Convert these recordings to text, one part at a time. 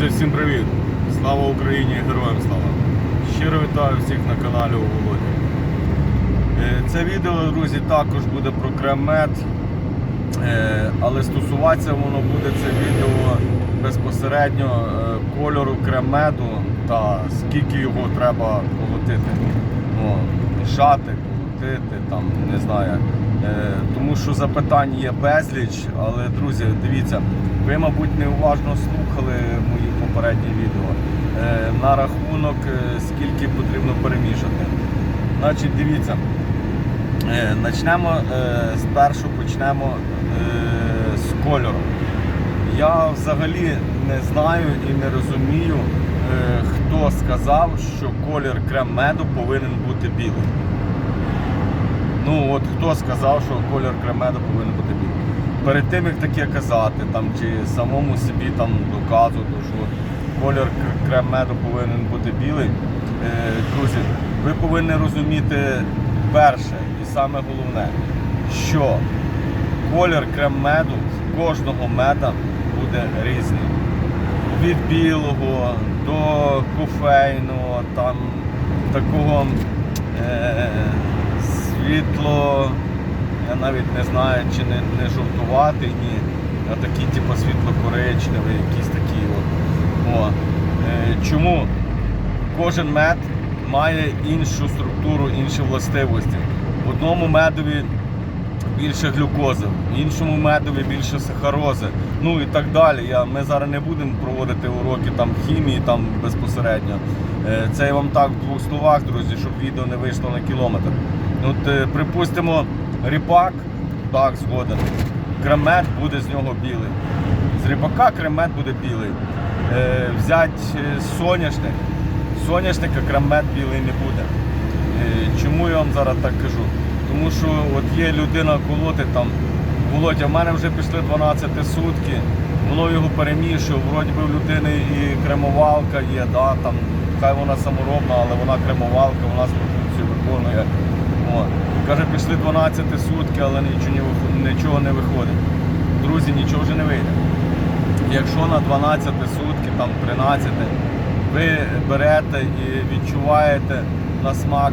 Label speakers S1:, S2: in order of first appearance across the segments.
S1: Друзі, всім привіт! Слава Україні! Героям слава! Щиро вітаю всіх на каналі у Володі. Е, Це відео, друзі, також буде про крем-мед, Е, але стосуватися воно буде це відео безпосередньо е, кольору крем-меду та скільки його треба колотити. Ну, мішати, там, не знаю. Е, Тому що запитань є безліч, але друзі, дивіться, ви, мабуть, неуважно слухали мої попередні відео е, на рахунок, е, скільки потрібно перемішати. Значить, дивіться, почнемо спершу почнемо з кольору. Я взагалі не знаю і не розумію, хто сказав, що колір крем-меду повинен бути білий. Ну от хто сказав, що колір крем-меду повинен бути білий. Перед тим як таке казати, там, чи самому собі там доказувати, що колір кр- крем-меду повинен бути білий, е, друзі, ви повинні розуміти перше і саме головне, що колір крем-меду кожного меда буде різний. Від білого до кофейного, там такого е, світло, я навіть не знаю, чи не, не жовтуватий, ні, а такий типу світло-коричневий, якийсь такий от. О. Е, чому кожен мед має іншу структуру, інші властивості. В одному медові більше глюкози, в іншому медові більше сахарози, ну і так далі. Я, ми зараз не будемо проводити уроки там хімії там безпосередньо. Е, Це я вам так в двох словах, друзі, щоб відео не вийшло на кілометр. От, е, припустимо, ріпак, так, згоден. Кремет буде з нього білий. З ріпака кремет буде білий. Е, взять е, соняшник. Соняшника кремет білий не буде. Е, Чому я вам зараз так кажу? Тому що от є людина колоти там, Володя, в мене вже пішли 12 сутки, воно його перемішує, вроді би в людини і кремовалка є, да, там, хай вона саморобна, але вона кремовалка, вона свою функцію виконує. О. Каже, пішли 12 сутки, але нічого не, вих- нічого не виходить. Друзі, нічого вже не вийде. Якщо на 12 сутки, там 13, ви берете і відчуваєте на смак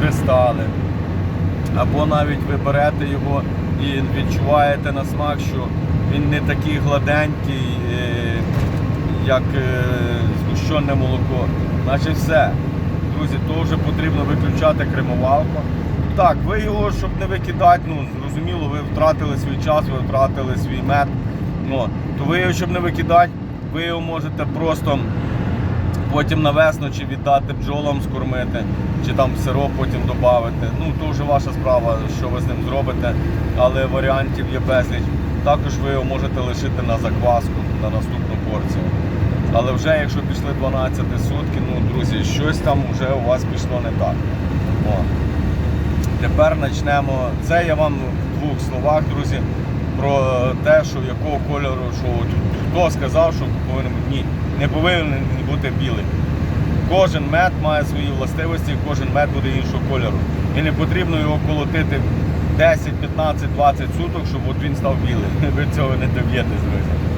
S1: кристали, або навіть ви берете його і відчуваєте на смак, що він не такий гладенький, е, як е, згущене молоко. Значить все. Друзі, то вже потрібно виключати кремовалку. Так, ви його, щоб не викидати, ну зрозуміло, ви втратили свій час, ви втратили свій мед. Ну, то ви його, щоб не викидати, ви його можете просто потім на весну чи віддати бджолам скормити, чи там сироп потім додати. Ну, то вже ваша справа, що ви з ним зробите, але варіантів є безліч. Також ви його можете лишити на закваску на наступну порцію. Але вже якщо пішли 12 сутки, ну, друзі, щось там вже у вас пішло не так. О. Тепер почнемо. Це я вам в двох словах, друзі, про те, що якого кольору, що хто сказав, що повинен. Ні, не повинен бути білий. Кожен мед має свої властивості, кожен мед буде іншого кольору. І не потрібно його колотити 10, 15, 20 суток, щоб от він став білий. Ви цього не доб'єтесь, друзі.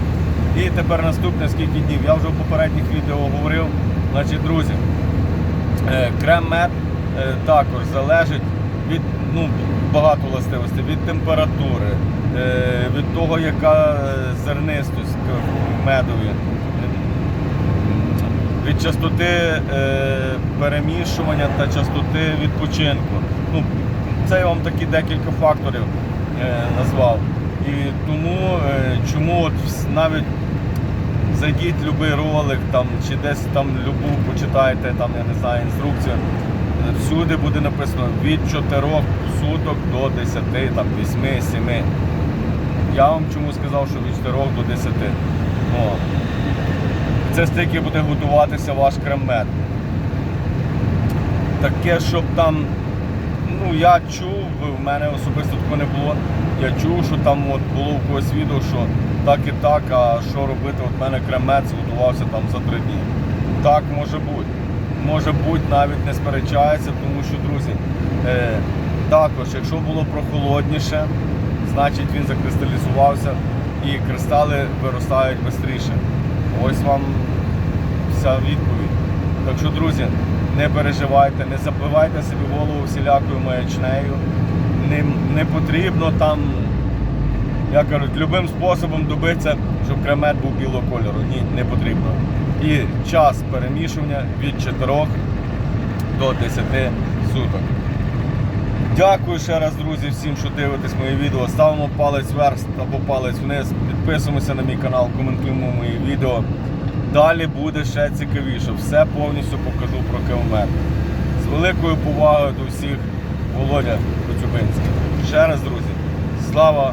S1: І тепер наступне скільки днів. Я вже в попередніх відео говорив. Значить, друзі, е, крем-мед е, також залежить від ну, багато властивостей, від температури, е, від того, яка зернистость медові, від частоти перемішування та частоти відпочинку. Ну, це я вам такі декілька факторів назвав. І тому чому от навіть зайдіть будь-який ролик там, чи десь там любу почитайте, там, я не знаю, інструкцію. Всюди буде написано від 4 суток до 10, там, 8, 7. Я вам чому сказав, що від 4 до 10. О. Це стільки буде готуватися ваш крем-мед. Таке, щоб там, ну я чув, в мене особисто такого не було. Я чув, що там от було в когось відео, що так і так, а що робити, от мене кремець готувався там за три дні. Так може бути. Може бути, навіть не сперечається, тому що, друзі, е, також, якщо було прохолодніше, значить він закристалізувався і кристали виростають швидше. Ось вам вся відповідь. Так що, друзі, не переживайте, не забивайте собі голову всілякою маячнею. Не, не потрібно там, як кажуть, любим способом добитися, щоб кремет був білого кольору. Ні, не потрібно. І час перемішування від 4 до 10 суток. Дякую ще раз, друзі, всім, що дивитесь мої відео. Ставимо палець вверх або палець вниз. Підписуємося на мій канал, коментуємо мої відео. Далі буде ще цікавіше. Все повністю покажу про кілометр. З великою повагою до всіх Володя Коцюбинський. Ще раз, друзі, слава